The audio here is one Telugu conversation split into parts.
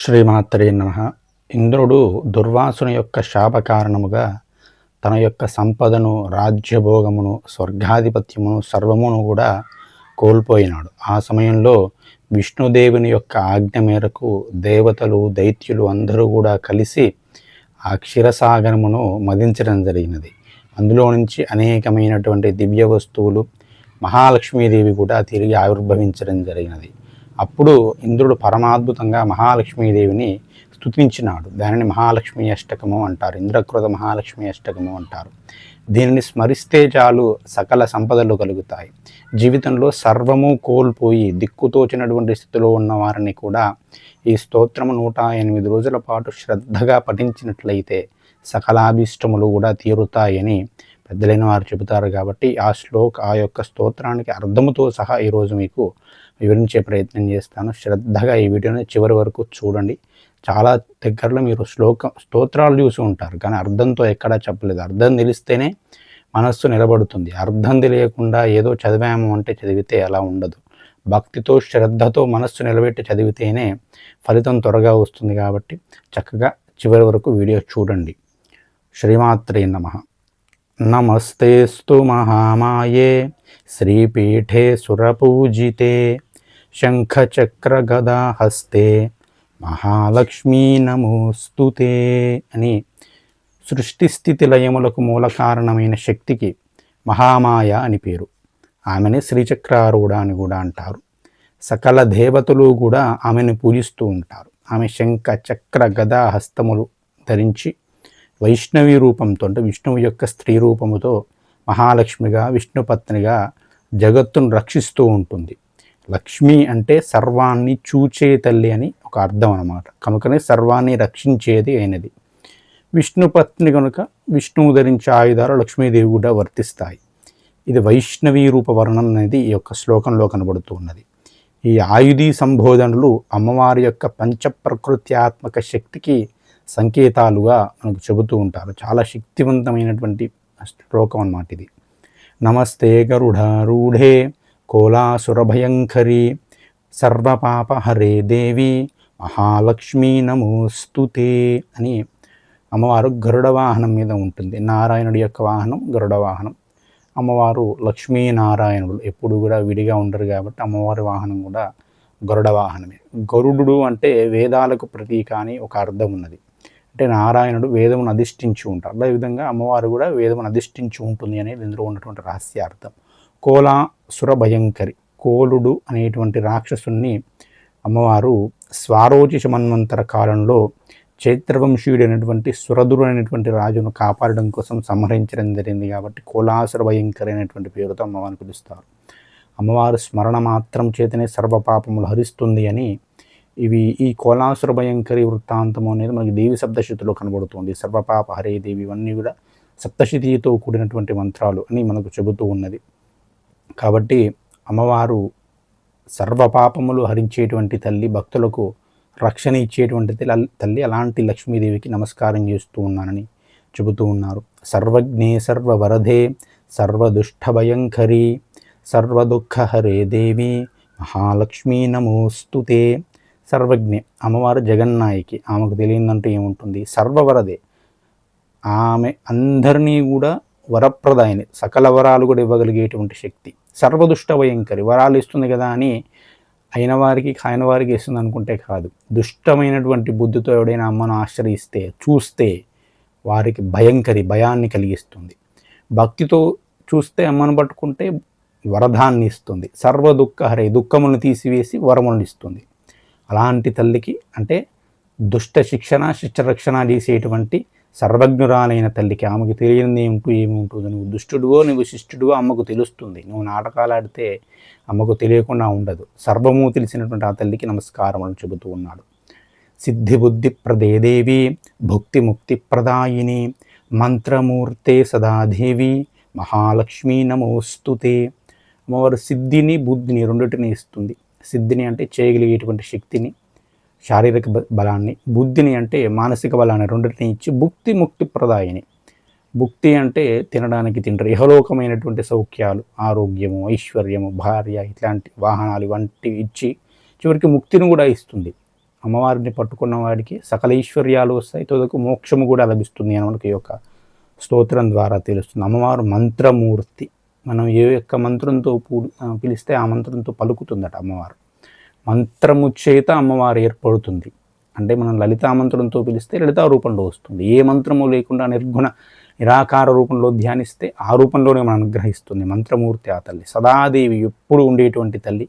శ్రీమాత్రే నమ. ఇంద్రుడు దుర్వాసుని యొక్క శాప కారణముగా తన యొక్క సంపదను రాజ్యభోగమును స్వర్గాధిపత్యమును సర్వమును కూడా కోల్పోయినాడు. ఆ సమయంలో విష్ణుదేవుని యొక్క ఆజ్ఞ మేరకు దేవతలు దైత్యులు అందరూ కూడా కలిసి ఆ క్షీరసాగరమును మదించడం జరిగినది. అందులో నుంచి అనేకమైనటువంటి దివ్య వస్తువులు మహాలక్ష్మీదేవి కూడా తిరిగి ఆవిర్భవించడం జరిగినది. అప్పుడు ఇంద్రుడు పరమాద్భుతంగా మహాలక్ష్మీదేవిని స్తుతించినాడు. దానిని మహాలక్ష్మి అష్టకము అంటారు. ఇంద్రకృత మహాలక్ష్మి అష్టకము అంటారు. దీనిని స్మరిస్తే చాలు సకల సంపదలు కలుగుతాయి. జీవితంలో సర్వము కోల్పోయి దిక్కుతోచినటువంటి స్థితిలో ఉన్నవారిని కూడా ఈ స్తోత్రము నూట ఎనిమిది రోజుల పాటు శ్రద్ధగా పఠించినట్లయితే సకలాభిష్టములు కూడా తీరుతాయని పెద్దలైన వారు చెబుతారు కాబట్టి ఆ శ్లోక ఆ యొక్క స్తోత్రానికి అర్థముతో సహా ఈరోజు మీకు వివరించే ప్రయత్నం చేస్తాను. శ్రద్ధగా ఈ వీడియోని చివరి వరకు చూడండి. చాలా దగ్గరలో మీరు శ్లోక స్తోత్రాలు చూసి ఉంటారు కానీ అర్థంతో ఎక్కడా చెప్పలేదు. అర్థం తెలిస్తేనే మనస్సు నిలబడుతుంది. అర్థం తెలియకుండా ఏదో చదివాము అంటే చదివితే అలా ఉండదు. భక్తితో శ్రద్ధతో మనస్సు నిలబెట్టి చదివితేనే ఫలితం త్వరగా వస్తుంది కాబట్టి చక్కగా చివరి వరకు వీడియో చూడండి. శ్రీమాత్రే నమ. నమస్తేస్తు మహామాయే. శ్రీపీఠే సురపూజితే. శంఖచక్రగదాహస్తే మహాలక్ష్మీ నమోస్తుతే అని సృష్టి స్థితి లయములకు మూల కారణమైన శక్తికి మహామాయ అని పేరు. ఆమెని శ్రీచక్రారూఢ అని కూడా అంటారు. సకల దేవతలు కూడా ఆమెను పూజిస్తూ ఉంటారు. ఆమె శంఖ చక్ర గదా హస్తములు ధరించి వైష్ణవి రూపంతో అంటే విష్ణువు యొక్క స్త్రీ రూపముతో మహాలక్ష్మిగా విష్ణుపత్నిగా జగత్తును రక్షిస్తూ ఉంటుంది. లక్ష్మి అంటే సర్వాన్ని చూచే తల్లి అని ఒక అర్థం అనమాట కనుకనే సర్వాన్ని రక్షించేది అయినది. విష్ణుపత్ని కనుక విష్ణువు ధరించే ఆయుధాలు లక్ష్మీదేవి కూడా వర్తిస్తాయి. ఇది వైష్ణవీ రూప వర్ణన అనేది ఈ యొక్క శ్లోకంలో కనబడుతూ ఉన్నది. ఈ ఆయుధీ సంబోధనలు అమ్మవారి యొక్క పంచప్రకృత్యాత్మక శక్తికి సంకేతాలుగా మనకు చెబుతూ ఉంటారు. చాలా శక్తివంతమైనటువంటి శ్లోకం అన్నమాట ఇది. నమస్తే గరుడారూఢే కోలాసురభయంకరీ సర్వపాపహరే దేవి మహాలక్ష్మీ నమోస్తుతే అని అమ్మవారు గరుడ వాహనం మీద ఉంటుంది. నారాయణుడి యొక్క వాహనం గరుడ వాహనం. అమ్మవారు లక్ష్మీనారాయణుడు. ఎప్పుడు కూడా విడిగా ఉండరు కాబట్టి అమ్మవారి వాహనం కూడా గరుడ వాహనమే. గరుడు అంటే వేదాలకు ప్రతీక అని ఒక అర్థం ఉన్నది. అంటే నారాయణుడు వేదమును అధిష్ఠించి ఉంటారు అదేవిధంగా అమ్మవారు కూడా వేదమును అధిష్ఠించి ఉంటుంది అనేది ఇందులో ఉన్నటువంటి రహస్యార్థం. కోలాసుర భయంకరి కోలుడు అనేటువంటి రాక్షసుని అమ్మవారు స్వారోచిష మన్వంతర కాలంలో చైత్రవంశీయుడు అనేటువంటి సురదురు అనేటువంటి రాజును కాపాడడం కోసం సంహరించడం జరిగింది కాబట్టి కోలాసుర భయంకరి అనేటువంటి పేరుతో అమ్మవారిని పిలుస్తారు. అమ్మవారు స్మరణ మాత్రం చేతనే సర్వపాపములు హరిస్తుంది అని ఇవి ఈ కోలాసుర భయంకరి వృత్తాంతం అనేది మనకి దేవి సప్తశతిలో కనబడుతుంది. సర్వపాప హరే దేవి ఇవన్నీ కూడా సప్తశతితో కూడినటువంటి మంత్రాలు అని మనకు చెబుతూ ఉన్నది. కాబట్టి అమ్మవారు సర్వపాపములు హరించేటువంటి తల్లి భక్తులకు రక్షణ ఇచ్చేటువంటి తల్లి అలాంటి లక్ష్మీదేవికి నమస్కారం చేస్తూ ఉన్నానని చెబుతూ ఉన్నారు. సర్వజ్ఞే సర్వవరధే సర్వదుష్టభయంకరి సర్వదుఃఖహరే దేవి మహాలక్ష్మీ నమోస్తుతే సర్వజ్ఞ అమ్మవారు జగన్నాయికి ఆమెకు తెలియదంటే ఏముంటుంది? సర్వవరదే. ఆమె అందరినీ కూడా వరప్రదాయని సకల వరాలు కూడా ఇవ్వగలిగేటువంటి శక్తి. సర్వదుష్ట భయంకరి వరాలు ఇస్తుంది కదా అని అయిన వారికి కాయన వారికి ఇస్తుంది అనుకుంటే కాదు. దుష్టమైనటువంటి బుద్ధితో ఎవడైనా అమ్మను ఆశ్రయిస్తే చూస్తే వారికి భయంకరి భయాన్ని కలిగిస్తుంది. భక్తితో చూస్తే అమ్మను పట్టుకుంటే వరదాన్ని ఇస్తుంది. సర్వ దుఃఖహరే దుఃఖములను తీసివేసి వరములను ఇస్తుంది. అలాంటి తల్లికి అంటే దుష్ట శిక్షణ శిక్షరక్షణ చేసేటువంటి సర్వజ్ఞురాలైన తల్లికి ఆమెకు తెలియనిది ఏమిటూ ఏముంటుంది నువ్వు దుష్టుడువో నువ్వు శిష్టుడువో అమ్మకు తెలుస్తుంది. నువ్వు నాటకాలు ఆడితే అమ్మకు తెలియకుండా ఉండదు. సర్వము తెలిసినటువంటి ఆ తల్లికి నమస్కారం అని చెబుతూ ఉన్నాడు. సిద్ధి బుద్ధి ప్రదేదేవి భుక్తి ముక్తి ప్రదాయిని మంత్రమూర్తే సదాదేవి మహాలక్ష్మీ నమోస్తుతే. అమ్మవారు సిద్ధిని బుద్ధిని రెండింటిని ఇస్తుంది. సిద్ధిని అంటే చేయగలిగేటువంటి శక్తిని శారీరక బలాన్ని బుద్ధిని అంటే మానసిక బలాన్ని రెండింటిని ఇచ్చి భుక్తి ముక్తి ప్రదాయిని. భుక్తి అంటే తినడానికి తింటారు ఇహలోకమైనటువంటి సౌఖ్యాలు ఆరోగ్యము ఐశ్వర్యము భార్య ఇట్లాంటి వాహనాలు వంటివి ఇచ్చి చివరికి ముక్తిని కూడా ఇస్తుంది. అమ్మవారిని పట్టుకున్న వాడికి సకల ఈశ్వర్యాలు వస్తాయి తొదకు మోక్షము కూడా లభిస్తుంది అని మనకి యొక్క స్తోత్రం ద్వారా తెలుస్తుంది. అమ్మవారు మంత్రమూర్తి. మనం ఏ యొక్క మంత్రంతో పిలిస్తే ఆ మంత్రంతో పలుకుతుందట అమ్మవారు. మంత్రము చేత అమ్మవారు ఏర్పడుతుంది. అంటే మనం లలితా మంత్రంతో పిలిస్తే లలితా రూపంలో వస్తుంది. ఏ మంత్రము లేకుండా నిర్గుణ నిరాకార రూపంలో ధ్యానిస్తే ఆ రూపంలోనే మనం అనుగ్రహిస్తుంది. మంత్రమూర్తి ఆ తల్లి. సదాదేవి ఎప్పుడు ఉండేటువంటి తల్లి.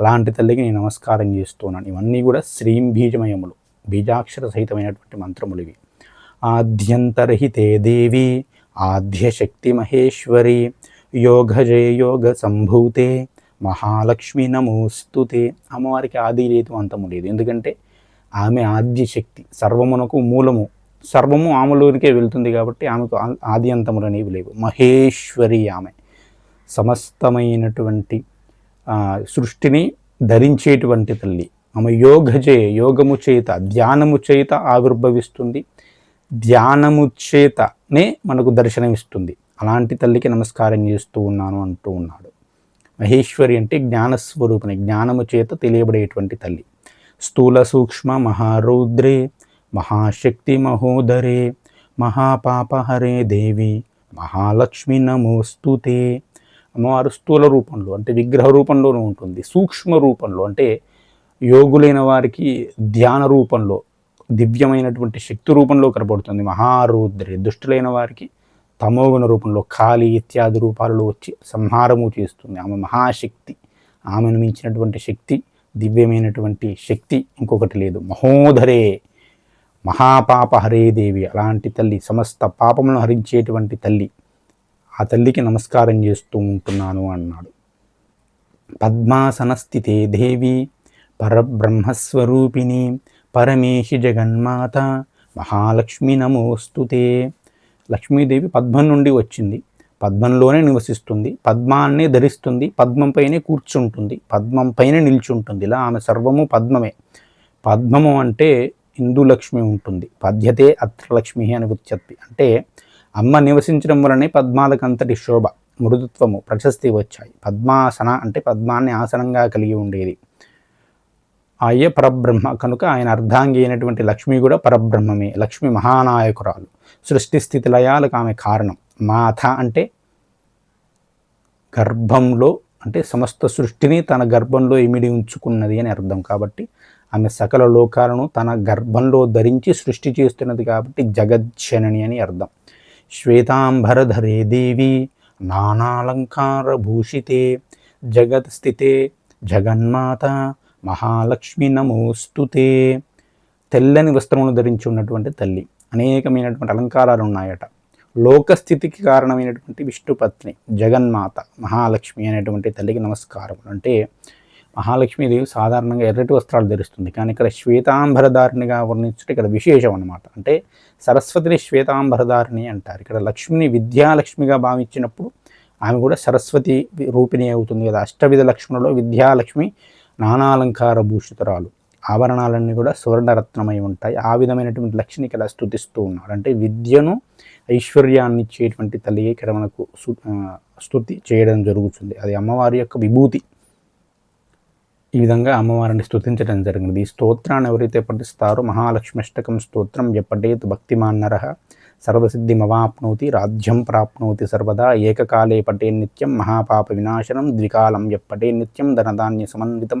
అలాంటి తల్లికి నేను నమస్కారం చేస్తున్నాను. ఇవన్నీ కూడా శ్రీం బీజమయములు బీజాక్షర సహితమైనటువంటి మంత్రములు ఇవి. ఆద్యంతరహితే దేవి ఆద్యశక్తి మహేశ్వరి యోగజే యోగ సంభూతే మహాలక్ష్మి నమోస్తుతే అమ్మవారికి ఆది లేదు అంతము లేదు. ఎందుకంటే ఆమె ఆద్యశక్తి సర్వమునకు మూలము సర్వము ఆమెలోనికే వెళ్తుంది కాబట్టి ఆమెకు ఆది అంతములు అనేవి లేవు. మహేశ్వరి ఆమె సమస్తమైనటువంటి సృష్టిని ధరించేటువంటి తల్లి. ఆమె యోగజే యోగము చేత ధ్యానము చేత ఆవిర్భవిస్తుంది. ధ్యానము చేతనే మనకు దర్శనమిస్తుంది. అలాంటి తల్లికి నమస్కారం చేస్తూ ఉన్నాను అంటూ ఉన్నాడు. మహేశ్వరి అంటే జ్ఞానస్వరూపిణి జ్ఞానము చేత తెలియబడేటువంటి తల్లి. స్థూల సూక్ష్మ మహారౌద్రే మహాశక్తి మహోదరే మహాపాపహరే దేవి మహాలక్ష్మి నమోస్తుతే. అమ్మవారు స్థూల రూపంలో అంటే విగ్రహ రూపంలోనూ ఉంటుంది. సూక్ష్మ రూపంలో అంటే యోగులైన వారికి ధ్యాన రూపంలో దివ్యమైనటువంటి శక్తి రూపంలో కనబడుతుంది. మహారుద్రి దుష్టులైన వారికి తమోగుణ రూపంలో ఖాళీ ఇత్యాది రూపాలలో వచ్చి సంహారము చేస్తుంది. ఆమె మహాశక్తి. ఆమెను మించినటువంటి శక్తి దివ్యమైనటువంటి శక్తి ఇంకొకటి లేదు. మహోధరే మహాపాప హరే దేవి అలాంటి తల్లి సమస్త పాపములను హరించేటువంటి తల్లి ఆ తల్లికి నమస్కారం చేస్తూ ఉంటున్నాను అన్నాడు. పద్మాసనస్థితే దేవి పరబ్రహ్మస్వరూపిణి పరమేషి జగన్మాత మహాలక్ష్మి నమోస్తుతే. లక్ష్మీదేవి పద్మం నుండి వచ్చింది. పద్మంలోనే నివసిస్తుంది. పద్మాన్నే ధరిస్తుంది. పద్మంపైనే కూర్చుంటుంది. పద్మంపైనే నిల్చుంటుంది. ఇలా ఆమె సర్వము పద్మమే. పద్మము అంటే ఇందులక్ష్మి ఉంటుంది. పద్యతే అత్రలక్ష్మి అని ఉత్పత్తి. అంటే అమ్మ నివసించడం వలనే పద్మాలకంతటి శోభ మృదుత్వము ప్రశస్తి వచ్చాయి. పద్మాసన అంటే పద్మాన్ని ఆసనంగా కలిగి ఉండేది. అయ్యే పరబ్రహ్మ. కనుక ఆయన అర్ధాంగి అయినటువంటి లక్ష్మి కూడా పరబ్రహ్మమే. లక్ష్మి మహానాయకురాలు. సృష్టి స్థితి లయాలకు ఆమె కారణం. మాథ అంటే గర్భంలో అంటే సమస్త సృష్టిని తన గర్భంలో ఇమిడి ఉంచుకున్నది అని అర్థం. కాబట్టి ఆమె సకల లోకాలను తన గర్భంలో ధరించి సృష్టి చేస్తున్నది కాబట్టి జగజ్జనని అని అర్థం. శ్వేతాంబరధరే దేవి నానాలంకార భూషితే జగత్ స్థితే జగన్మాత మహాలక్ష్మి నమోస్తుతే తెల్లని వస్త్రమును ధరించి ఉన్నటువంటి తల్లి. అనేకమైనటువంటి అలంకారాలు ఉన్నాయట లోకస్థితికి కారణమైనటువంటి విష్ణుపత్ని జగన్మాత మహాలక్ష్మి అనేటువంటి తల్లికి నమస్కారం అంటే మహాలక్ష్మీదేవి సాధారణంగా ఎర్రటి వస్త్రాలు ధరిస్తుంది. కానీ ఇక్కడ శ్వేతాంబరధారిణిగా వర్ణించడం ఇక్కడ విశేషం అనమాట అంటే సరస్వతిని శ్వేతాంబరధారిణి అంటారు. ఇక్కడ లక్ష్మిని విద్యాలక్ష్మిగా భావించినప్పుడు ఆమె కూడా సరస్వతి రూపిణి అవుతుంది కదా. అష్టవిధ లక్ష్మణులో విద్యాలక్ష్మి నానాలంకార భూషితరాలు ఆభరణాలన్నీ కూడా సువర్ణరత్నమై ఉంటాయి. ఆ విధమైనటువంటి లక్ష్మిని ఇక్కడ స్థుతిస్తూ ఉన్నారు. అంటే విద్యను ఐశ్వర్యాన్ని ఇచ్చేటువంటి తల్లి ఇక్కడ మనకు స్థుతి చేయడం జరుగుతుంది. అది అమ్మవారి యొక్క విభూతి. ఈ విధంగా అమ్మవారిని స్థుతించడం జరిగింది. ఈ స్తోత్రాన్ని ఎవరైతే పఠిస్తారో మహాలక్ష్మిష్టకం స్తోత్రం ఎప్పటేత్ భక్తిమాన్నర సర్వసిద్ధిమవాప్నోతి రాజ్యం ప్రాప్నోతి సర్వదా ఏకకాలే పటే నిత్యం మహాపాప వినాశనం ద్వికాలం ఎప్పటే నిత్యం ధనధాన్య సమన్వితం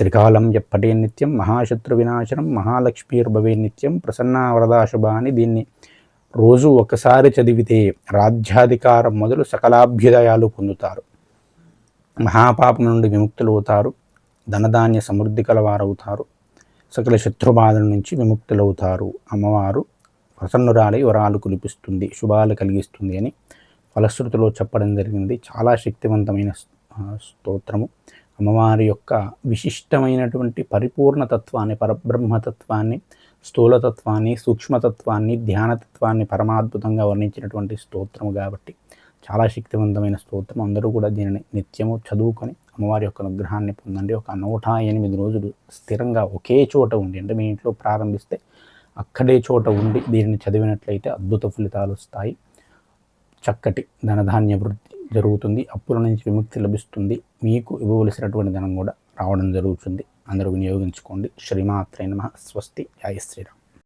త్రికాలం ఎప్పటే నిత్యం మహాశత్రు వినాశనం మహాలక్ష్మీర్భవే నిత్యం ప్రసన్న దీన్ని రోజు ఒకసారి చదివితే రాజ్యాధికారం మొదలు సకలాభ్యుదయాలు పొందుతారు. మహాపాపం నుండి విముక్తులు అవుతారు. ధనధాన్య సమృద్ధి కలవారవుతారు. సకల శత్రుబాధల నుంచి విముక్తులవుతారు. అమ్మవారు ప్రసన్నురాలై వరాలు కులిపిస్తుంది శుభాలు కలిగిస్తుంది అని ఫలశ్రుతిలో చెప్పడం జరిగింది. చాలా శక్తివంతమైన స్తోత్రము. అమ్మవారి యొక్క విశిష్టమైనటువంటి పరిపూర్ణతత్వాన్ని పరబ్రహ్మతత్వాన్ని స్థూలతత్వాన్ని సూక్ష్మతత్వాన్ని ధ్యానతత్వాన్ని పరమాద్భుతంగా వర్ణించినటువంటి స్తోత్రము కాబట్టి చాలా శక్తివంతమైన స్తోత్రం. అందరూ కూడా దీనిని నిత్యము చదువుకొని అమ్మవారి యొక్క అనుగ్రహాన్ని పొందండి. ఒక నూట ఎనిమిది రోజులు స్థిరంగా ఒకే చోట ఉండి అంటే మీ ఇంట్లో ప్రారంభిస్తే అక్కడే చోట ఉండి దీనిని చదివినట్లయితే అద్భుత ఫలితాలు వస్తాయి. చక్కటి ధనధాన్య వృద్ధి జరుగుతుంది. అప్పుల నుంచి విముక్తి లభిస్తుంది. మీకు ఇవ్వవలసినటువంటి ధనం కూడా రావడం జరుగుతుంది. అందరూ వినియోగించుకోండి. శ్రీమాత్రే నమ. స్వస్తి. జయ శ్రీరామ్.